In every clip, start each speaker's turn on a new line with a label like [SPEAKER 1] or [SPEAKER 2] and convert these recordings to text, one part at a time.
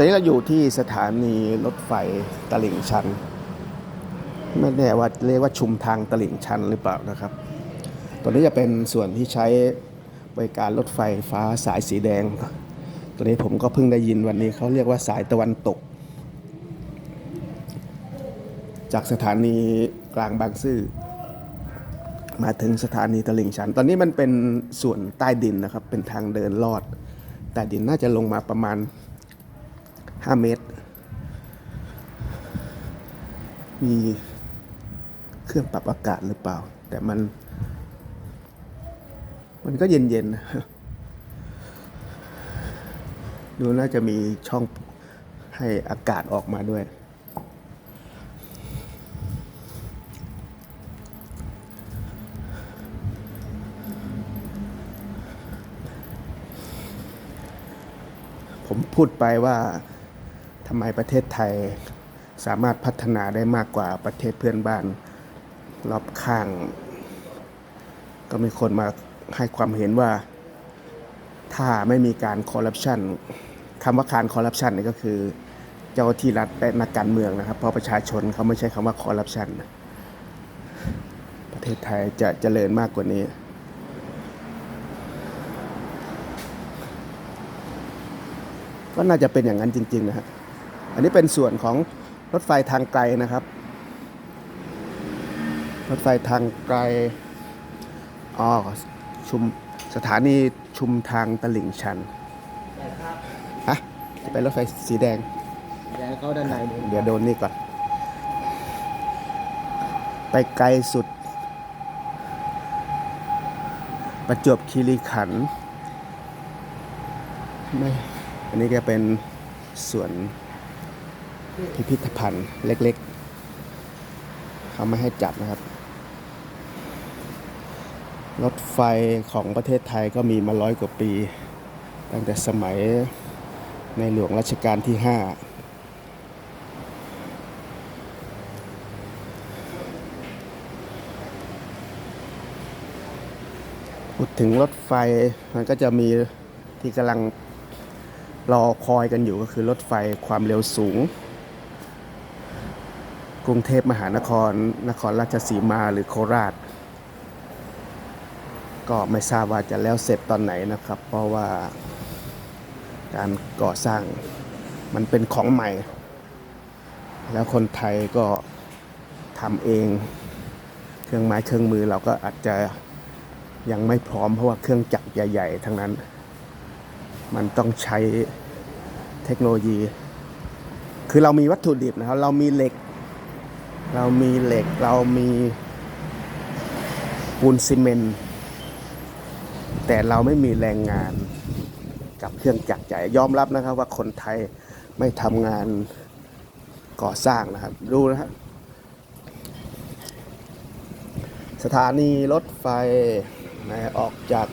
[SPEAKER 1] อนนี้เราอยู่ที่สถานีรถไฟตลิ่งชัน ไม่แน่ว่าเรียกว่าชุมทางตลิ่งชันหรือเปล่านะครับตัวนี้จะเป็นส่วนที่ใช้บริการรถไฟฟ้าสายสีแดงตัวนี้ผมก็เพิ่งได้ยินวันนี้เขาเรียกว่าสายตะวันตก จากสถานีกลางบางซื่อมาถึงสถานีตลิ่งชัน ตอนนี้มันเป็นส่วนใต้ดินนะครับ เป็นทางเดินลอดใต้ดินน่าจะลงมาประมาณ 5เมตร มีเครื่องปรับอากาศหรือเปล่า แต่มัน มันก็เย็นๆนะดูน่าจะมีช่องให้อากาศออกมาด้วยผมพูดไปว่า ทำไมประเทศไทยสามารถพัฒนาได้มากกว่าประเทศเพื่อนบ้านรอบข้าง ก็มีคนมาให้ความเห็นว่า ถ้าไม่มีการคอร์รัปชันคำว่าการคอร์รัปชันนี่ก็คือ เจ้าที่รัฐและนักการเมืองนะครับ เพราะประชาชนเขาไม่ใช้คำว่าคอร์รัปชันประเทศไทยจะเจริญมากกว่านี้ก็น่าจะเป็นอย่างนั้นจริง ๆ นะฮะ อันนี้เป็นส่วนของรถไฟทางไกลนะครับ รถไฟทางไกลอ๋อชุมสถานีชุมทางตลิ่งชัน
[SPEAKER 2] แต่ครับ
[SPEAKER 1] ฮะจะเป็นรถไฟสีแดง
[SPEAKER 2] เดี๋ยวเข้าด้านในดู
[SPEAKER 1] เดี๋ยวโดนนี่ก่อน ไปไกลสุด ประจวบคีรีขันธ์ไม่ อันนี้ก็เป็นส่วน พิพิธภัณฑ์เล็กๆ เขาไม่ให้จับนะครับ รถไฟของประเทศไทยก็มีมาร้อยกว่าปี ตั้งแต่สมัยในหลวงรัชกาลที่ 5 พูดถึงรถไฟมันก็จะมีที่กำลังรอคอยกันอยู่ก็คือรถไฟความเร็วสูง กรุงเทพมหานคร นครราชสีมาหรือโคราช ก็ไม่ทราบว่าจะแล้วเสร็จตอนไหนนะครับ เพราะว่าการก่อสร้างมันเป็นของใหม่ แล้วคนไทยก็ทำเอง เครื่องไม้เครื่องมือเราก็อาจจะยังไม่พร้อมเพราะว่าเครื่องจักรใหญ่ ๆ ทั้งนั้น มันต้องใช้เทคโนโลยี คือเรามีวัตถุดิบนะครับ เรามีเหล็ก เรามีเหล็กเรามีปูนซีเมนต์แต่เราไม่มีแรงงานกับเครื่องจักรใหญ่ยอมรับนะครับ ว่าคนไทยไม่ทำงานก่อสร้างนะครับ ดูนะครับสถานีรถไฟนะออกจาก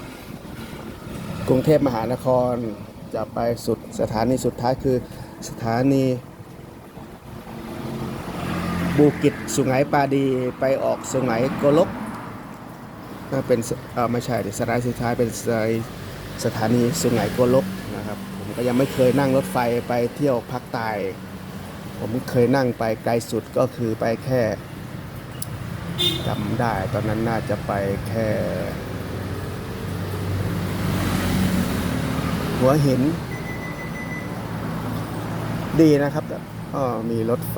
[SPEAKER 1] กรุงเทพมหานครจะไปสุดสถานีสุดท้ายคือสถานี บูกิจสุไหงปาดีไปออกสุไหงโกลกน่าเป็นเออไม่ใช่สถานสุดท้ายเป็นสถานีสถานีสุไหงโกลกนะครับผมก็ยังไม่เคยนั่งรถไฟไปเที่ยวภาคใต้ผมเคยนั่งไปไกลสุดก็คือไปแค่จำได้ตอนนั้นน่าจะไปแค่ หัวหิน ดีนะครับก็มีรถไฟ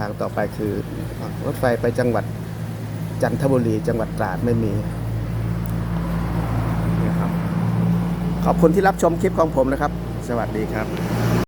[SPEAKER 1] ทางต่อไปคือรถไฟไปจังหวัดจันทบุรีจังหวัดตราดไม่มีนะครับขอบคุณที่รับชมคลิปของผมนะครับ สวัสดีครับ